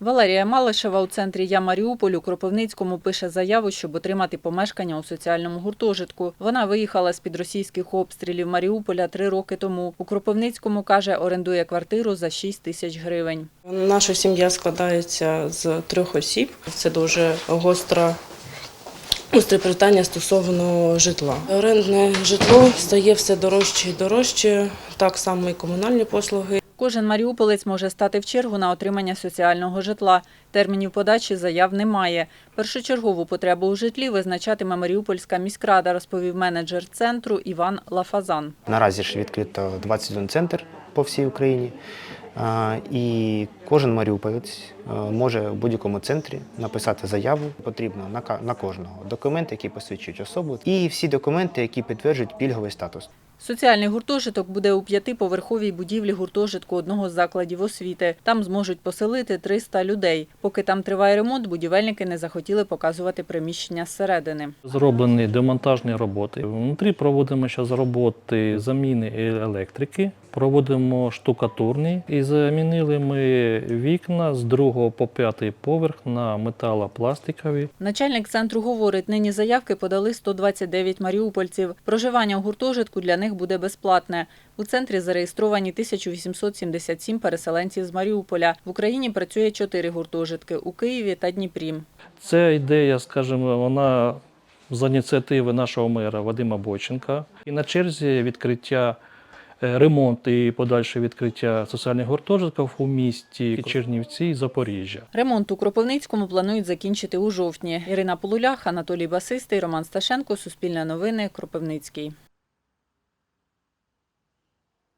Валерія Малишева у центрі Я Маріуполь у Кропивницькому пише заяву, щоб отримати помешкання у соціальному гуртожитку. Вона виїхала з-під російських обстрілів Маріуполя три роки тому. У Кропивницькому, каже, орендує квартиру за 6 тисяч гривень. Наша сім'я складається з трьох осіб. Це дуже гостра. Гостре питання стосовно житла. Орендне житло стає все дорожче і дорожче, так само і комунальні послуги. Кожен маріуполець може стати в чергу на отримання соціального житла. Термінів подачі заяв немає. Першочергову потребу у житлі визначатиме Маріупольська міськрада, розповів менеджер центру Іван Лафазан. Наразі ж відкрито 21 центр по всій Україні. І кожен маріуполець може в будь-якому центрі написати заяву. Потрібно на кожного документи, які посвідчують особу, і всі документи, які підтверджують пільговий статус. Соціальний гуртожиток буде у п'ятиповерховій будівлі гуртожитку одного з закладів освіти. Там зможуть поселити 300 людей. Поки там триває ремонт, будівельники не захотіли показувати приміщення зсередини. Зроблені демонтажні роботи. Внутрі проводимо зараз роботи заміни електрики, проводимо штукатурні і замінили ми вікна з другого по п'ятий поверх на металопластикові. Начальник центру говорить, нині заявки подали 129 маріупольців. Проживання у гуртожитку для них буде безплатне. У центрі зареєстровані 1877 переселенців з Маріуполя. В Україні працює чотири гуртожитки у Києві та Дніпрі. Ця ідея, скажімо, вона з ініціативи нашого мера Вадима Бойченка. І на черзі відкриття е, ремонт і подальше відкриття соціальних гуртожитків у місті Чернівці і Запоріжжя. Ремонт у Кропивницькому планують закінчити у жовтні. Ірина Полулях, Анатолій Басистий, Роман Сташенко, Суспільне новини, Кропивницький.